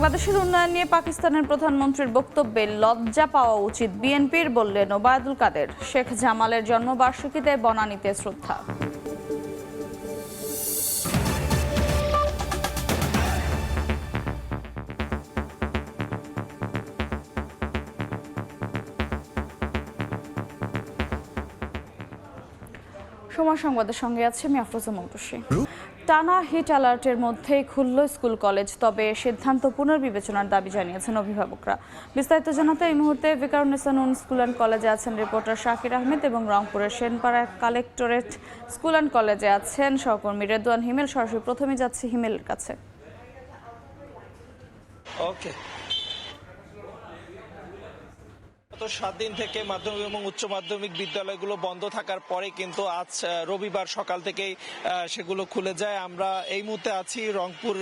বাংলাদেশের উন্নয়ন নিয়ে পাকিস্তানের প্রধানমন্ত্রীর বক্তব্যে লজ্জা পাওয়া উচিত বিএনপির বললেন ওবায়দুল কাদের। শেখ জামালের জন্মবার্ষিকীতে বনানীতে শ্রদ্ধা। সময় সংবাদের সঙ্গে আছে আমি আফরোজা মৌটুসী টানা হিট অ্যালার্টের মধ্যেই খুলল স্কুল, কলেজ, তবে সিদ্ধান্ত পুনর্বিবেচনার দাবি জানিয়েছেন অভিভাবকরা। বিস্তারিত জানাতে এই মুহূর্তে ভিকারুন্নেসা উন স্কুল অ্যান্ড কলেজে আছেন রিপোর্টার শাকির আহমেদ এবং রংপুরের সেনপাড়া কালেক্টরেট স্কুল অ্যান্ড কলেজে আছেন সহকর্মী রেদওয়ান হিমেল। সরাসরি প্রথমে যাচ্ছে হিমেলের কাছে। ওকে গত সাত দিন থেকে মাধ্যমিক এবং উচ্চ মাধ্যমিক বিদ্যালয়গুলো বন্ধ থাকার পরে কিন্তু আজ রবিবার সকাল থেকেই সেগুলো খুলে যায়। আমরা এই মুহূর্তে আছি রংপুর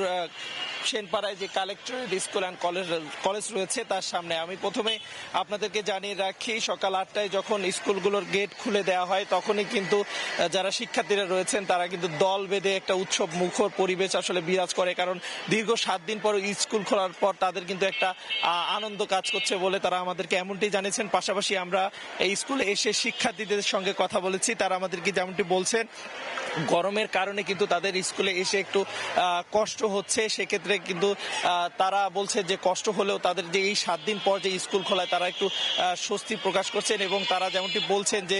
সেনপাড়ায় যে collectorate school and college college রয়েছে তার সামনে। আমি প্রথমে আপনাদেরকে জানিয়ে রাখি, সকাল আটটায় যখন স্কুলগুলোর গেট খুলে দেওয়া হয়, তখনই কিন্তু যারা শিক্ষার্থীরা রয়েছেন, তারা কিন্তু দল বেঁধে একটা উৎসব মুখর পরিবেশ আসলে বিরাজ করে। কারণ দীর্ঘ সাত দিন পর স্কুল খোলার পর তাদের কিন্তু একটা আনন্দ কাজ করছে বলে তারা আমাদেরকে এমনটি জানিয়েছেন। পাশাপাশি আমরা এই স্কুলে এসে শিক্ষার্থীদের সঙ্গে কথা বলেছি। তারা আমাদেরকে যেমনটি বলছেন গরমের কারণে কিন্তু তাদের স্কুলে এসে একটু কষ্ট হচ্ছে। সেক্ষেত্রে কিন্তু তারা বলছে যে কষ্ট হলেও তাদের যে এই সাত দিন পর যে স্কুল খোলায় তারা একটু স্বস্তি প্রকাশ করছেন এবং তারা যেমনটি বলছেন যে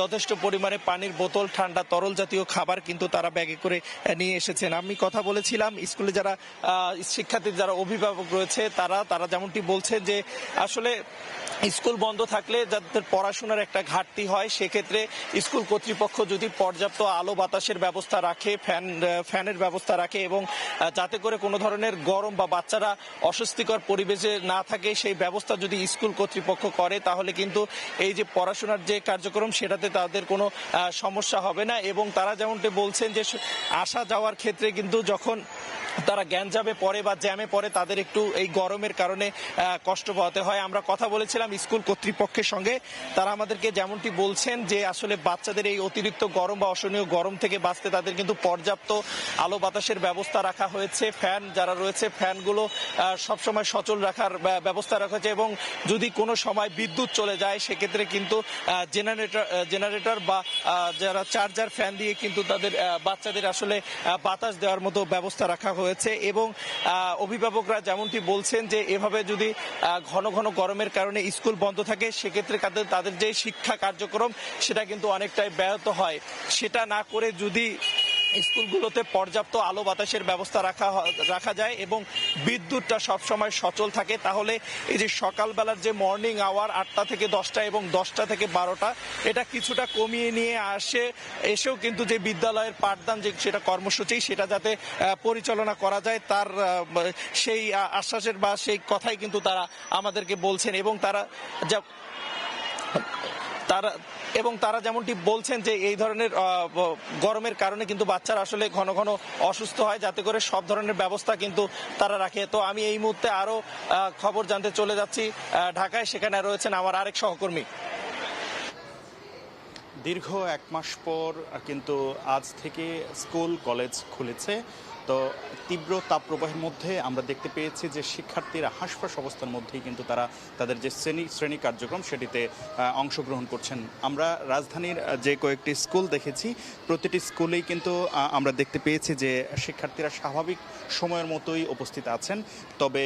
যথেষ্ট পরিমাণে পানির বোতল, ঠান্ডা, তরল জাতীয় খাবার কিন্তু তারা ব্যাগে করে নিয়ে এসেছেন। আমি কথা বলেছিলাম, স্কুলে যারা শিক্ষার্থী যারা অভিভাবক রয়েছে, তারা তারা যেমনটি বলছেন যে, আসলে স্কুল বন্ধ থাকলে যাদের পড়াশোনার একটা ঘাটতি হয়, সেক্ষেত্রে স্কুল কর্তৃপক্ষ যদি পর্যাপ্ত আলো বাতাসের ব্যবস্থা রাখে, ফ্যান ফ্যানের ব্যবস্থা রাখে এবং যাতে করে কোনো ধরনের গরম বা বাচ্চারা অস্বস্তিকর পরিবেশে না থাকে, সেই ব্যবস্থা যদি স্কুল কর্তৃপক্ষ করে, তাহলে কিন্তু এই যে পড়াশোনার যে কার্যক্রম, সেটাতে তাদের কোনো সমস্যা হবে না এবং তারা যেমনটি বলছেন যে আসা যাওয়ার ক্ষেত্রে কিন্তু যখন তারা গ্যাঞ্জামে পরে বা জ্যামে পরে তাদের একটু এই গরমের কারণে কষ্ট পাওয়াতে হয়। আমরা কথা বলেছিলাম স্কুল কর্তৃপক্ষের সঙ্গে। তারা আমাদেরকে যেমনটি বলছেন যে, আসলে বাচ্চাদের এই অতিরিক্ত গরম বা অসহনীয় গরম থেকে বাঁচতে তাদের কিন্তু পর্যাপ্ত আলো বাতাসের ব্যবস্থা রাখা হয়েছে। ফ্যান যারা রয়েছে, ফ্যানগুলো সবসময় সচল রাখার ব্যবস্থা রাখা হয়েছে এবং যদি কোনো সময় বিদ্যুৎ চলে যায়, সেক্ষেত্রে কিন্তু জেনারেটর জেনারেটর বা যারা চার্জার ফ্যান দিয়ে কিন্তু তাদের বাচ্চাদের আসলে বাতাস দেওয়ার মতো ব্যবস্থা রাখা হয়েছে এবং অভিভাবকরা যেমনটি বলছেন যে এভাবে যদি ঘন ঘন গরমের কারণে স্কুল বন্ধ থাকে, সেক্ষেত্রে তাদের তাদের যে শিক্ষা কার্যক্রম, সেটা কিন্তু অনেকটাই ব্যাহত হয়। সেটা না করে যদি স্কুলগুলোতে পর্যাপ্ত আলো বাতাসের ব্যবস্থা রাখা রাখা যায় এবং বিদ্যুৎটা সবসময় সচল থাকে। তাহলে এই যে সকালবেলার যে মর্নিং আওয়ার আটটা থেকে দশটা এবং দশটা থেকে বারোটা, এটা কিছুটা কমিয়ে নিয়ে আসে। এসেও কিন্তু যে বিদ্যালয়ের পাঠদান যে সেটা কর্মসূচি, সেটা যাতে পরিচালনা করা যায়, তার সেই আশ্বাসের বা সেই কথাই কিন্তু তারা আমাদেরকে বলছেন এবং তারা যা তারা, এবং তারা যেমনটি বলছেন যে এই ধরনের গরমের কারণে কিন্তু বাচ্চারা আসলে ঘন ঘন অসুস্থ হয়, যাতে করে সব ধরনের ব্যবস্থা কিন্তু তারা রাখে। তো আমি এই মুহূর্তে আরও খবর জানতে চলে যাচ্ছি। ঢাকায় সেখানে রয়েছেন আমার আরেক সহকর্মী। দীর্ঘ এক মাস পর কিন্তু আজ থেকে স্কুল, কলেজ খুলেছে। তো তীব্র তাপপ্রবাহের মধ্যে আমরা দেখতে পেয়েছি যে শিক্ষার্থীরা হাসপাস অবস্থার মধ্যেই কিন্তু তারা তাদের যে শ্রেণি শ্রেণি কার্যক্রম সেটিতে অংশগ্রহণ করছেন। আমরা রাজধানীর যে কয়েকটি স্কুল দেখেছি প্রতিটি স্কুলেই কিন্তু আমরা দেখতে পেয়েছি যে শিক্ষার্থীরা স্বাভাবিক সময়ের মতোই উপস্থিত আছেন। তবে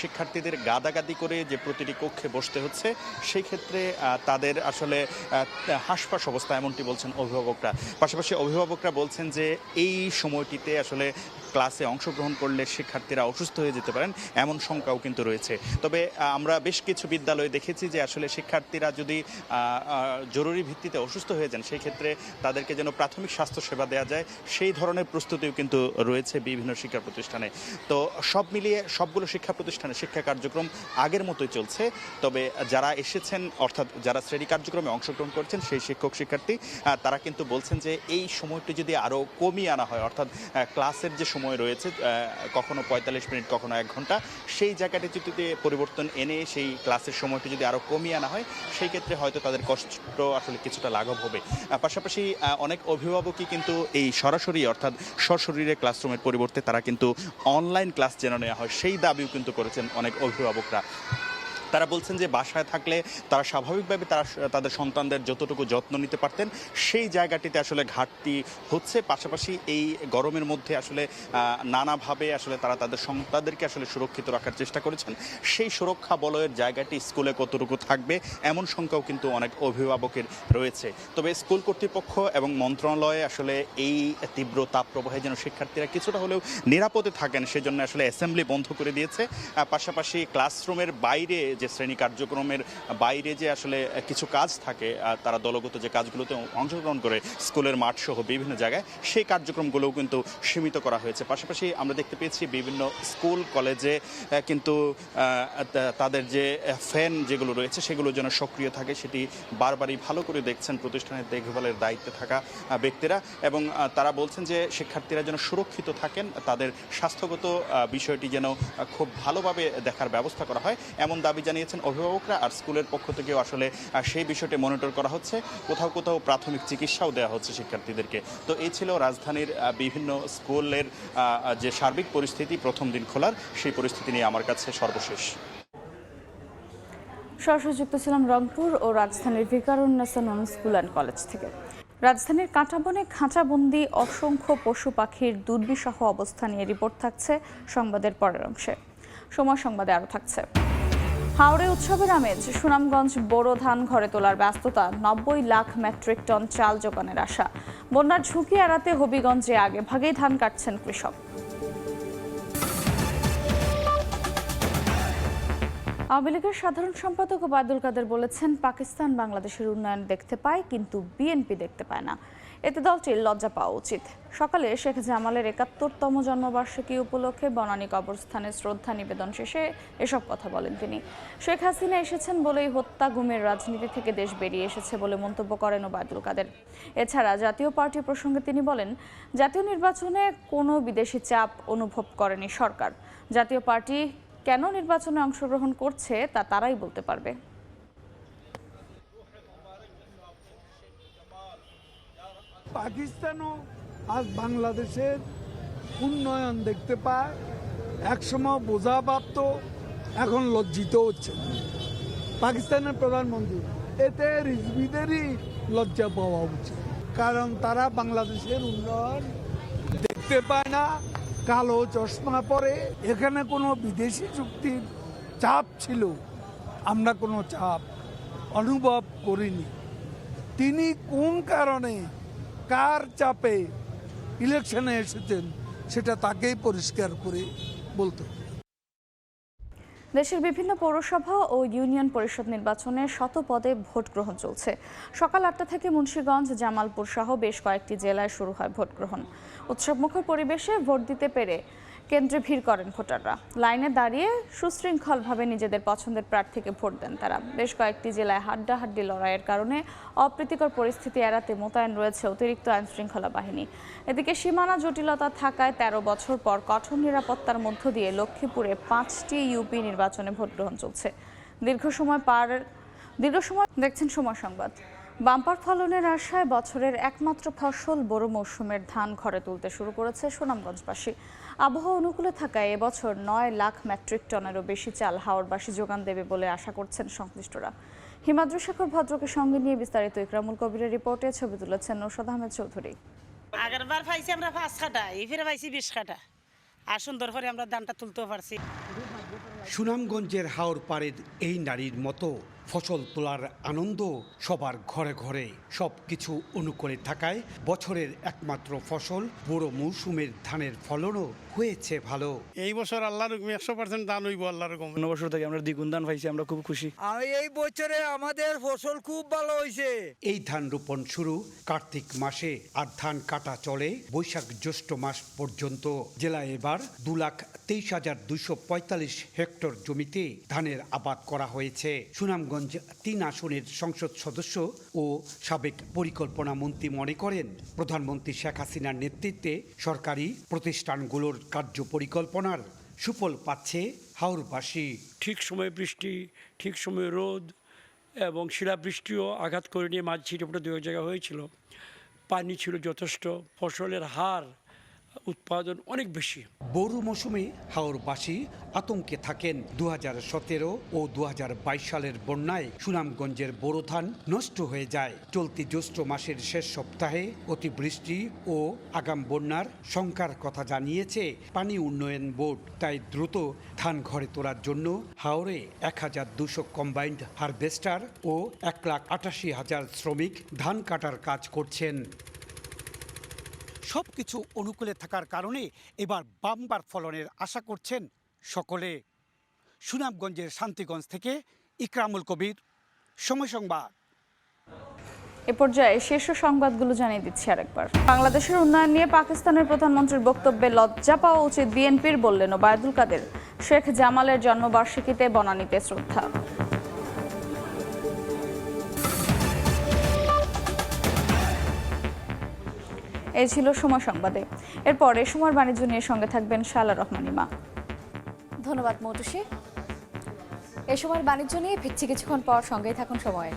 শিক্ষার্থীদের গাদাগাদি করে যে প্রতিটি কক্ষে বসতে হচ্ছে সেই ক্ষেত্রে তাদের আসলে আহ, হাসপাস অবস্থা এমনটি বলছেন অভিভাবকরা। পাশাপাশি অভিভাবকরা বলছেন যে এই সময়টিতে আসলে ক্লাসে অংশগ্রহণ করলে শিক্ষার্থীরা অসুস্থ হয়ে যেতে পারেন, এমন শঙ্কাও কিন্তু রয়েছে। তবে আমরা বেশ কিছু বিদ্যালয়ে দেখেছি যে আসলে শিক্ষার্থীরা যদি জরুরি ভিত্তিতে অসুস্থ হয়ে যান, সেই ক্ষেত্রে তাদেরকে যেন প্রাথমিক স্বাস্থ্য সেবা দেওয়া যায়, সেই ধরনের প্রস্তুতিও কিন্তু রয়েছে বিভিন্ন শিক্ষা প্রতিষ্ঠানে। তো সব মিলিয়ে সবগুলো শিক্ষা প্রতিষ্ঠানে শিক্ষা কার্যক্রম আগের মতোই চলছে। তবে যারা এসেছেন, অর্থাৎ যারা শ্রেণি কার্যক্রমে অংশগ্রহণ করছেন, সেই শিক্ষক, শিক্ষার্থী তারা কিন্তু বলছেন যে এই সময়টি যদি আরও কমিয়ে আনা হয়, অর্থাৎ ক্লাসের যে সময় রয়েছে কখনো পঁয়তাল্লিশ মিনিট, কখনো এক ঘণ্টা। সেই জায়গাটি যদি পরিবর্তন এনে সেই ক্লাসের সময়টি যদি আরও কমিয়ে আনা হয়, সেই ক্ষেত্রে হয়তো তাদের কষ্ট আসলে কিছুটা লাঘব হবে। পাশাপাশি অনেক অভিভাবকই কিন্তু এই সরাসরি অর্থাৎ সশরীরে ক্লাসরুমের পরিবর্তে তারা কিন্তু অনলাইন ক্লাস যেন নেওয়া হয়, সেই দাবিও কিন্তু করেছেন অনেক অভিভাবকরা। তারা বলছেন যে বাসায় থাকলে তারা স্বাভাবিকভাবে তারা তাদের সন্তানদের যতটুকু যত্ন নিতে পারতেন, সেই জায়গাটিতে আসলে ঘাটতি হচ্ছে। পাশাপাশি এই গরমের মধ্যে আসলে নানাভাবে আসলে তারা তাদের সন্তানদেরকে আসলে সুরক্ষিত রাখার চেষ্টা করেছেন। সেই সুরক্ষা বলয়ের জায়গাটি স্কুলে কতটুকু থাকবে এমন সংখ্যাও কিন্তু অনেক অভিভাবকের রয়েছে। তবে স্কুল কর্তৃপক্ষ এবং মন্ত্রণালয়ে আসলে এই তীব্র তাপপ্রবাহে যেন শিক্ষার্থীরা কিছুটা হলেও নিরাপদে থাকেন, সেজন্য আসলে অ্যাসেম্বলি বন্ধ করে দিয়েছে। পাশাপাশি ক্লাসরুমের বাইরে যে শ্রেণি কার্যক্রমের বাইরে যে আসলে কিছু কাজ থাকে তারা দলগত যে কাজগুলোতে অংশগ্রহণ করে স্কুলের মাঠ সহ বিভিন্ন জায়গায়, সেই কার্যক্রমগুলোও কিন্তু সীমিত করা হয়েছে। পাশাপাশি আমরা দেখতে পেয়েছি বিভিন্ন স্কুল, কলেজে কিন্তু তাদের যে ফ্যান যেগুলো রয়েছে, সেগুলো যেন সক্রিয় থাকে, সেটি বারবারই ভালো করে দেখছেন প্রতিষ্ঠানের দেখভালের দায়িত্বে থাকা ব্যক্তিরা এবং তারা বলছেন যে শিক্ষার্থীরা যেন সুরক্ষিত থাকেন, তাদের স্বাস্থ্যগত বিষয়টি যেন খুব ভালোভাবে দেখার ব্যবস্থা করা হয়। এমন দাবি জানিয়েছেন অভিভাবকরা আর স্কুলের পক্ষ থেকেও আসলে সেই বিষয়টি মনিটর করা হচ্ছে। কোথাও কোথাও প্রাথমিক চিকিৎসাও দেওয়া হচ্ছে শিক্ষার্থীদেরকে। তো এই ছিল রাজধানীর বিভিন্ন স্কুলের যে সার্বিক পরিস্থিতি প্রথম দিন খোলার, সেই পরিস্থিতি নিয়ে আমার কাছে সর্বশেষ। সরাসরি যুক্ত ছিলাম রংপুর ও রাজধানীর Viqarunnisa Noon school and college থেকে। রাজধানীর কাঁটাবনে খাঁচাবন্দি অসংখ্য পশু পাখির দুর্বিসহ অবস্থা নিয়ে রিপোর্ট থাকছে সংবাদের পরের অংশে। সময় সংবাদে আরও থাকছে। হাওড়ে উৎসবের আমেজ, সুনামগঞ্জ বোরো ধান ঘরে তোলার ব্যস্ততা, নব্বই লাখ মেট্রিক টন চাল যোগানের আশা। বন্যার ঝুঁকি এড়াতে হবিগঞ্জে আগে ভাগেই ধান কাটছেন কৃষক। আওয়ামী লীগের সাধারণ সম্পাদক ওবায়দুল কাদের বলেছেন, পাকিস্তান বাংলাদেশের উন্নয়ন দেখতে পায়, কিন্তু বিএনপি দেখতে পায় না। এতে দলটির লজ্জা পাওয়া উচিত। সকালে শেখ জামালের একাত্তরতম জন্মবার্ষিকী উপলক্ষে বনানী কবরস্থানে শ্রদ্ধা নিবেদন শেষে এসব কথা বলেন তিনি। শেখ হাসিনা এসেছেন বলেই হত্যা, গুমের রাজনীতি থেকে দেশ বেরিয়ে এসেছে বলে মন্তব্য করেন ওবায়দুল কাদের। এছাড়া জাতীয় পার্টি প্রসঙ্গে তিনি বলেন, জাতীয় নির্বাচনে কোনো বিদেশি চাপ অনুভব করেনি সরকার। জাতীয় পার্টি কেন নির্বাচনে অংশগ্রহণ করছে তা তারাই বলতে পারবে। পাকিস্তানও আজ বাংলাদেশের উন্নয়ন দেখতে পায়। একসময় বোঝা ভাবত এখন লজ্জিত হচ্ছে। পাকিস্তানের প্রধানমন্ত্রী, এতে রিজবিদেরই লজ্জা পাওয়া উচিত। কারণ তারা বাংলাদেশের উন্নয়ন দেখতে পায় না। কালো চশমা পরে, এখানে কোনো বিদেশি চুক্তির চাপ ছিল। আমরা কোনো চাপ অনুভব করিনি। তিনি কোন কারণে কার চাপে ইলেকশনে এসেছেন সেটা তাকেই পরিষ্কার করে বলতে। দেশের বিভিন্ন পৌরসভা ও ইউনিয়ন পরিষদ নির্বাচনে শত পদে ভোট গ্রহণ চলছে সকাল আটটা থেকে মুন্সীগঞ্জ, জামালপুর সহ বেশ কয়েকটি জেলায় শুরু হয় ভোট গ্রহণ উৎসবমুখর পরিবেশে ভোট দিতে পেরে কেন্দ্রে ভিড় করেন ভোটাররা। লাইনে দাঁড়িয়ে সুশৃঙ্খলভাবে নিজেদের পছন্দের প্রার্থীকে ভোট দেন তারা। বেশ কয়েকটি জেলায় হাড্ডাহাড্ডি লড়াইয়ের কারণে অপ্রীতিকর পরিস্থিতি এড়াতে মোতায়েন রয়েছে অতিরিক্ত আইন শৃঙ্খলা বাহিনী। এদিকে সীমানা জটিলতা থাকায় তেরো বছর পর কঠোর নিরাপত্তার মধ্য দিয়ে লক্ষ্মীপুরে পাঁচটি ইউপি নির্বাচনে ভোট গ্রহণ চলছে। দীর্ঘ সময় পার দীর্ঘ সময় দেখছেন সময় সংবাদ। বাম্পার ফলনের আশায় বছরের একমাত্র ফসল বড় মৌসুমের ধান ঘরে তুলতে শুরু করেছে সুনামগঞ্জবাসী। আবহাওয়া অনুকূলে থাকায় এবছর নয় লাখ মেট্রিক টনেরও বেশি চাল হাওড়বাসী যোগান দেবে বলে আশা করছেন সংশ্লিষ্টরা। হিমাদ্রি শেখর ভদ্রকে সঙ্গে নিয়ে বিস্তারিত ইকরামুল কবিরের রিপোর্টে ছবি তুলেছেন নৌশাদ আহমেদ চৌধুরী। আগের বার পাইছি আমরা পাঁচ কাটা এই ফিরে পাইছি বিশ কাটা আর সুন্দর করে আমরা ধানটা তুলতেও পারছি। সুনামগঞ্জের হাওর পাড়ের এই নারীর মতো ফসল তোলার আনন্দ সবার ঘরে ঘরে। সব কিছু অনুকূলে থাকায় বছরের একমাত্র ফসল বড় মৌসুমের ধানের ফলনও হয়েছে ভালো। এই বছর আল্লাহর একশো পার্সেন্ট দান হইব আল্লাহর অন্য বছর থেকে আমরা দ্বিগুণ দান পাইছি আমরা খুব খুশি। আর এই বছরে আমাদের ফসল খুব ভালো হয়েছে এই ধান রোপণ শুরু কার্তিক মাসে আর ধান কাটা চলে বৈশাখ জ্যৈষ্ঠ মাস পর্যন্ত। জেলায় এবার দু লাখ তেইশ হাজার দুইশো পঁয়তাল্লিশ হেক্টর জমিতে ধানের আবাদ করা হয়েছে। সুনামগঞ্জ সুনামগঞ্জ তিন আসনের সংসদ সদস্য ও সাবেক পরিকল্পনা মন্ত্রী মনে করেন, প্রধানমন্ত্রী শেখ হাসিনার নেতৃত্বে সরকারি প্রতিষ্ঠানগুলোর কার্য পরিকল্পনার সুফল পাচ্ছে হাওরবাসী। ঠিক সময়ে বৃষ্টি, ঠিক সময়ে রোদ এবং শিলাবৃষ্টিও আঘাত করে নিয়ে মাঝ ছিটেপটে দু এক জায়গায় হয়েছিল। পানি ছিল যথেষ্ট, ফসলের হার উৎপাদন অনেক বেশি। বড় মৌসুমে হাওরবাসী আতঙ্কে থাকেন। দু সতেরো ও দু হাজার বাইশ সালের বন্যায় সুনামগঞ্জের বোরো ধান নষ্ট হয়ে যায়। চলতি জ্যৈষ্ঠ মাসের শেষ সপ্তাহে অতিবৃষ্টি ও আগাম বন্যার শঙ্কার কথা জানিয়েছে পানি উন্নয়ন বোর্ড। তাই দ্রুত ধান ঘরে তোলার জন্য হাওরে এক হাজার দুশো কম্বাইন্ড হারভেস্টার ও এক লাখ আটাশি হাজার শ্রমিক ধান কাটার কাজ করছেন। সব কিছু অনুকূলে থাকার কারণে এবার বাম্বার ফলনের আশা করছেন সকলে। সুনামগঞ্জের শান্তিগঞ্জ থেকে ইকরামুল কবির, সময় সংবাদ। এ পর্যায়ে শীর্ষ সংবাদগুলো জানিয়ে দিচ্ছি আরেকবার। বাংলাদেশের উন্নয়ন নিয়ে পাকিস্তানের প্রধানমন্ত্রীর বক্তব্যে লজ্জা পাওয়া উচিত বিএনপির বললেন ওবায়দুল কাদের। শেখ জামালের জন্মবার্ষিকীতে বনানীতে শ্রদ্ধা এই ছিল সময় সংবাদে। এরপরে এ সময় বাণিজ্য নিয়ে সঙ্গে থাকবেন শালা রহমানিমা ধন্যবাদ মৌটুসি এ সময় বাণিজ্য নিয়ে ফিরছি কিছুক্ষণ পর সঙ্গেই থাকুন সময়ে।